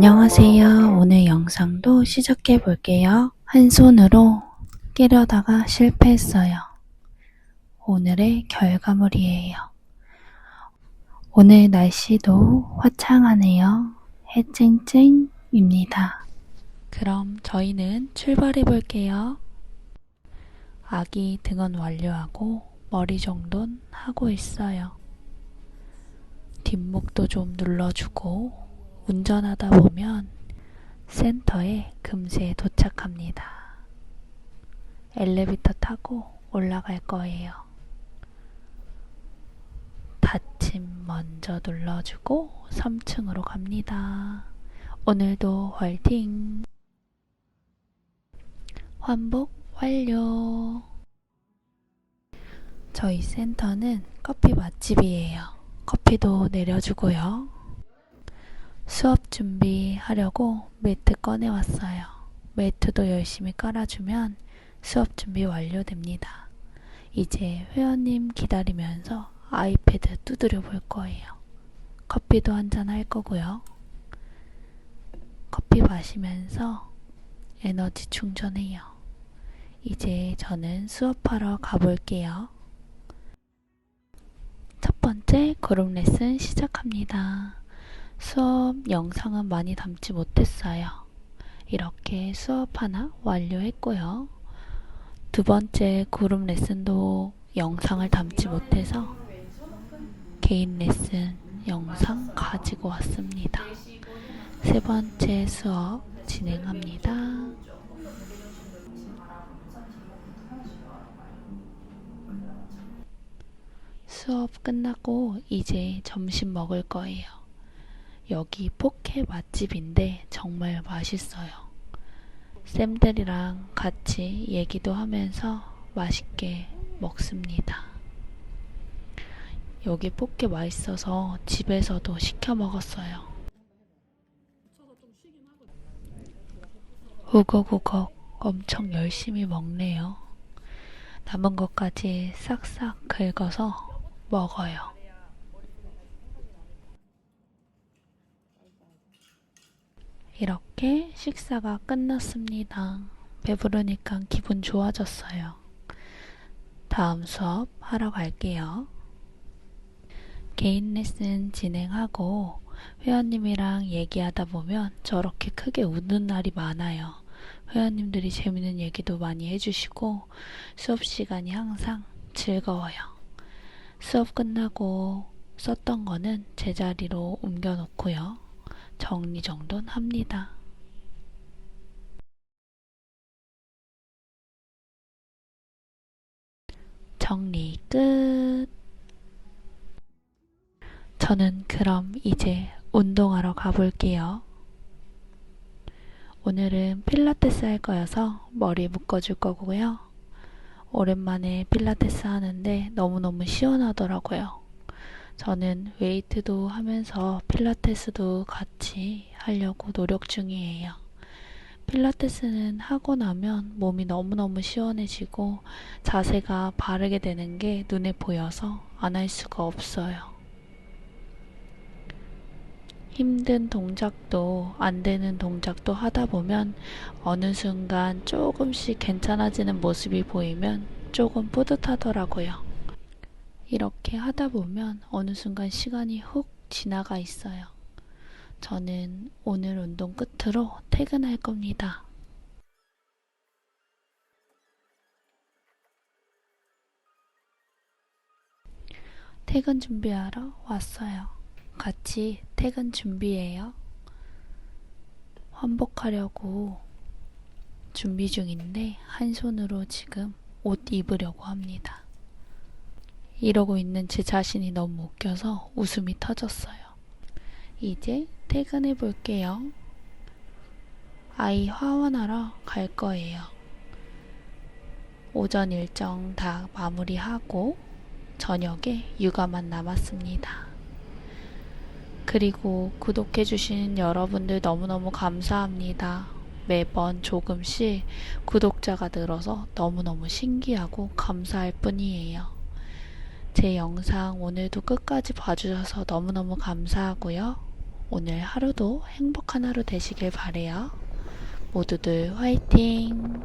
안녕하세요. 오늘 영상도 시작해 볼게요. 한 손으로 끼려다가 실패했어요. 오늘의 결과물이에요. 오늘 날씨도 화창하네요. 해쨍쨍입니다. 그럼 저희는 출발해 볼게요. 아기 등원 완료하고 머리 정돈 하고 있어요. 뒷목도 좀 눌러주고 운전하다 보면 센터에 금세 도착합니다. 엘리베이터 타고 올라갈 거예요. 닫힘 먼저 눌러주고 3층으로 갑니다. 오늘도 화이팅! 환복 완료! 저희 센터는 커피 맛집이에요. 커피도 내려주고요. 수업 준비하려고 매트 꺼내왔어요. 매트도 열심히 깔아주면 수업 준비 완료됩니다. 이제 회원님 기다리면서 아이패드 두드려 볼 거예요. 커피도 한잔 할 거고요. 커피 마시면서 에너지 충전해요. 이제 저는 수업하러 가볼게요. 첫 번째 그룹 레슨 시작합니다. 수업 영상은 많이 담지 못했어요. 이렇게 수업 하나 완료했고요. 두 번째 그룹 레슨도 영상을 담지 못해서 개인 레슨 영상 가지고 왔습니다. 세 번째 수업 진행합니다. 수업 끝나고 이제 점심 먹을 거예요. 여기 포케 맛집인데 정말 맛있어요. 쌤들이랑 같이 얘기도 하면서 맛있게 먹습니다. 여기 포케 맛있어서 집에서도 시켜 먹었어요. 우걱우걱 엄청 열심히 먹네요. 남은 것까지 싹싹 긁어서 먹어요. 이렇게 식사가 끝났습니다. 배부르니까 기분 좋아졌어요. 다음 수업 하러 갈게요. 개인 레슨 진행하고 회원님이랑 얘기하다 보면 저렇게 크게 웃는 날이 많아요. 회원님들이 재밌는 얘기도 많이 해주시고 수업 시간이 항상 즐거워요. 수업 끝나고 썼던 거는 제자리로 옮겨놓고요. 정리정돈합니다. 정리 끝. 저는 그럼 이제 운동하러 가볼게요. 오늘은 필라테스 할 거여서 머리 묶어줄 거고요. 오랜만에 필라테스 하는데 너무너무 시원하더라고요. 저는 웨이트도 하면서 필라테스도 같이 하려고 노력 중이에요. 필라테스는 하고 나면 몸이 너무너무 시원해지고 자세가 바르게 되는 게 눈에 보여서 안 할 수가 없어요. 힘든 동작도 안 되는 동작도 하다 보면 어느 순간 조금씩 괜찮아지는 모습이 보이면 조금 뿌듯하더라고요. 이렇게 하다 보면 어느 순간 시간이 훅 지나가 있어요. 저는 오늘 운동 끝으로 퇴근할 겁니다. 퇴근 준비하러 왔어요. 같이 퇴근 준비해요. 환복하려고 준비 중인데 한 손으로 지금 옷 입으려고 합니다. 이러고 있는 제 자신이 너무 웃겨서 웃음이 터졌어요. 이제 퇴근해 볼게요. 아이 화원하러 갈 거예요. 오전 일정 다 마무리하고 저녁에 육아만 남았습니다. 그리고 구독해주신 여러분들 너무너무 감사합니다. 매번 조금씩 구독자가 늘어서 너무너무 신기하고 감사할 뿐이에요. 제 영상 오늘도 끝까지 봐주셔서 너무너무 감사하고요. 오늘 하루도 행복한 하루 되시길 바래요. 모두들 화이팅!